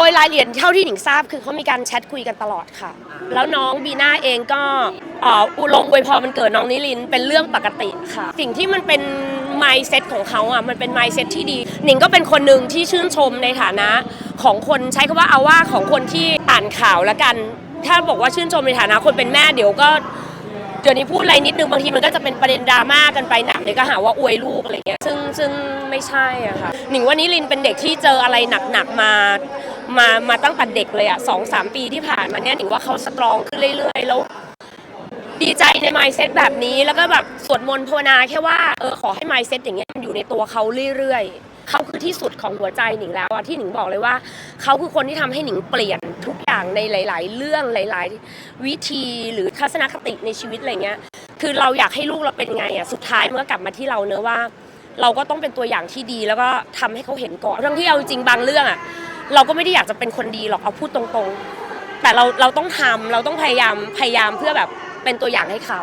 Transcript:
ดยรายละเอียดเท่าที่หนิงทราบคือเขามีการแชทคุยกันตลอดค่ะ แล้วน้องบีน่าเองก็เอ่ออุลงอวยพรมันเกิดน้องนิลินเป็นเรื่องปกติค่ะ สิ่งที่มันเป็น mindset ของเขาอะมันเป็น mindset ที่ดี หนิงก็เป็นคนหนึ่งที่ชื่นชมในฐานะของคนใช้คำว่าเอาว่าของคนที่อ่านข่าวแล้วกัน ถ้าบอกว่าชื่นชมในฐานะคนเป็นแม่เดี๋ยวก็เดี๋ยวนี้พูดอะไรนิดนึงบางทีมันก็จะเป็นประเด็นดราม่ากันไปหนักเลยก็หาว่าอวยลูกอะไรเงี้ยซึ่งซึ่งไม่ใช่อะค่ะหนิงว่านิลินเป็นเด็กที่เจออะไรหนักๆมา มามาตั้งแต่เด็กเลยอะสองสามปีที่ผ่านมาเนี่ยหนิงว่าเขาสตรองขึ้นเรื่อยๆ แล้วดีใจใน mindset แบบนี้แล้วก็แบบสวดมนต์ภาวนาแค่ว่าเออขอให้ mindset อย่างเงี้ยมันอยู่ในตัวเขาเรื่อยๆเขาคือที่สุดของหัวใจหนิงแล้วอะที่หนิงบอกเลยว่าเขาคือคนที่ทำให้หนิงเปลี่ยนทุกอย่างในหลาย ๆ เรื่องหลาย ๆ วิธีหรือทัศนคติในชีวิตอะไรเงี้ย คือเราอยากให้ลูกเราเป็นไงอะสุดท้ายเมันก็กลับมาที่เราเนอะว่า เราก็ต้องเป็นตัวอย่างที่ดีแล้วก็ทำให้เขาเห็นก่อนเรื่องที่เอาจริงบางเรื่องอะ เราก็ไม่ได้อยากจะเป็นคนดีหรอกเอาพูดตรงๆ แต่เราเราต้องทำเราต้องพยายามพยายามเพื่อแบบเป็นตัวอย่างให้เขา